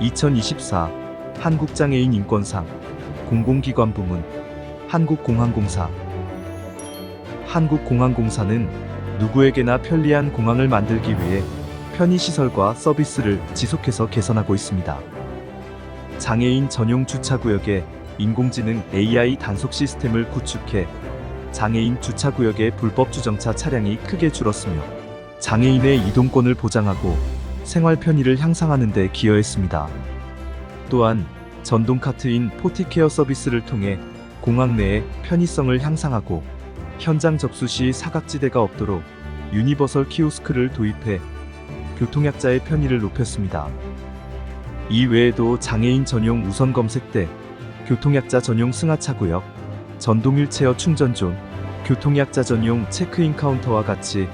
2024 한국장애인 인권상 공공기관 부문 한국공항공사 한국공항공사는 누구에게나 편리한 공항을 만들기 위해 편의시설과 서비스를 지속해서 개선하고 있습니다. 장애인 전용 주차구역에 인공지능 AI 단속 시스템을 구축해 장애인 주차구역의 불법 주정차 차량이 크게 줄었으며 장애인의 이동권을 보장하고 생활 편의를 향상하는 데 기여했습니다. 또한 전동 카트인 포티케어 서비스를 통해 공항 내의 편의성을 향상하고 현장 접수 시 사각지대가 없도록 유니버설 키오스크를 도입해 교통약자의 편의를 높였습니다. 이 외에도 장애인 전용 우선 검색대, 교통약자 전용 승하차 구역, 전동 휠체어 충전존, 교통약자 전용 체크인 카운터와 같이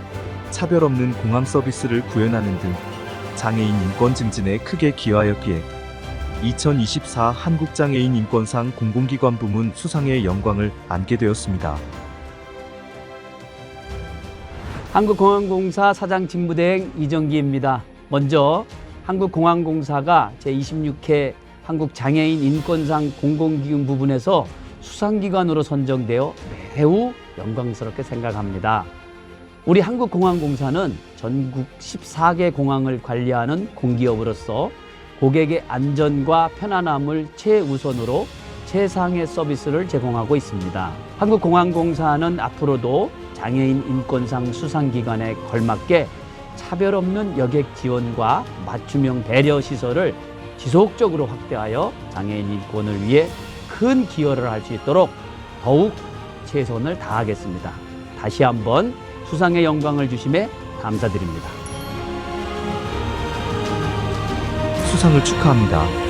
차별 없는 공항 서비스를 구현하는 등 장애인 인권 증진에 크게 기여하였기에 2024 한국장애인 인권상 공공기관 부문 수상의 영광을 안게 되었습니다. 한국공항공사 사장 직무대행 이정기입니다. 먼저 한국공항공사가 제26회 한국장애인 인권상 공공기금 부분에서 수상기관으로 선정되어 매우 영광스럽게 생각합니다. 우리 한국공항공사는 전국 14개 공항을 관리하는 공기업으로서 고객의 안전과 편안함을 최우선으로 최상의 서비스를 제공하고 있습니다. 한국공항공사는 앞으로도 장애인 인권상 수상기관에 걸맞게 차별 없는 여객 지원과 맞춤형 배려 시설을 지속적으로 확대하여 장애인 인권을 위해 큰 기여를 할 수 있도록 더욱 최선을 다하겠습니다. 다시 한번 수상의 영광을 주심에 감사드립니다. 수상을 축하합니다.